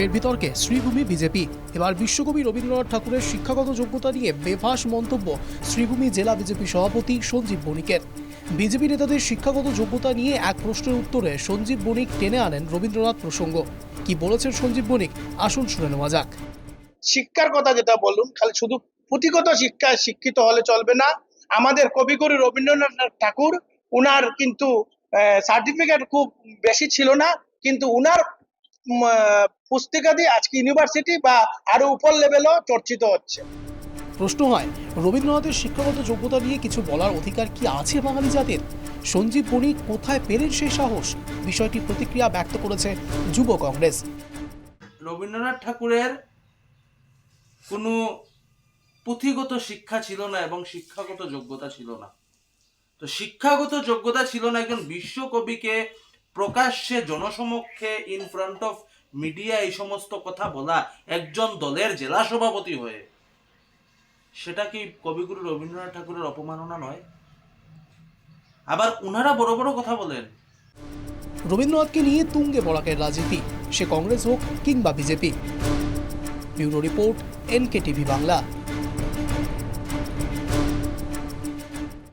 ফের বিতর্কে শ্রীভূমি বিজেপি। এবার বিশ্বকবি রবীন্দ্রনাথ ঠাকুরের শিক্ষাগত যোগ্যতা নিয়ে বেফাস মন্তব্য শ্রীভূমি জেলা বিজেপি সভাপতি সঞ্জীব বণিকের। বিজেপি নেতাদের শিক্ষাগত যোগ্যতা নিয়ে এক প্রশ্নের উত্তরে সঞ্জীব বণিক টেনে আনেন রবীন্দ্রনাথ প্রসঙ্গ। কি বলেছেন সঞ্জীব বণিক? আসুন শুনে নেওয়া যাক। শিক্ষার কথা যেটা বলুন, খালি শুধু পুঁথিগত শিক্ষায় শিক্ষিত হলে চলবে না। আমাদের কবিগুরু রবীন্দ্রনাথ ঠাকুর, উনার কিন্তু সার্টিফিকেট খুব বেশি ছিল না, কিন্তু উনার পুস্তিকাদি আজকে ইউনিভার্সিটি বা আরও উপর লেভেলও চর্চিত হচ্ছে। প্রশ্ন হয় রবীন্দ্রনাথের শিক্ষাগত যোগ্যতা নিয়ে কিছু বলার অধিকার কি আছে বাঙালি জাতির? সঞ্জীব বণিক কোথায় পেলেন সেই সাহস? বিষয়টি প্রতিক্রিয়া ব্যক্ত করেছে যুব কংগ্রেস। রবীন্দ্রনাথ ঠাকুরের কোনো পুঁথিগত শিক্ষা ছিল না এবং শিক্ষাগত যোগ্যতা ছিল না। তো শিক্ষাগত যোগ্যতা ছিল না একজন বিশ্বকবিকে প্রকাশ্যে জনসমক্ষে ইন ফ্রন্ট অফ মিডিয়া এই সমস্ত কথা বলা একজন দলের জেলা সভাপতি হয়ে, সেটা কি কবিগুরু রবীন্দ্রনাথ ঠাকুরের অপমাননা নয়? আবার উনারা বড় বড় কথা বলেন। রবীন্দ্রনাথকে নিয়ে তুঙ্গে বরাকের রাজনীতি, সে কংগ্রেস হোক কিংবা BJP. Bureau report NK TV Bangla.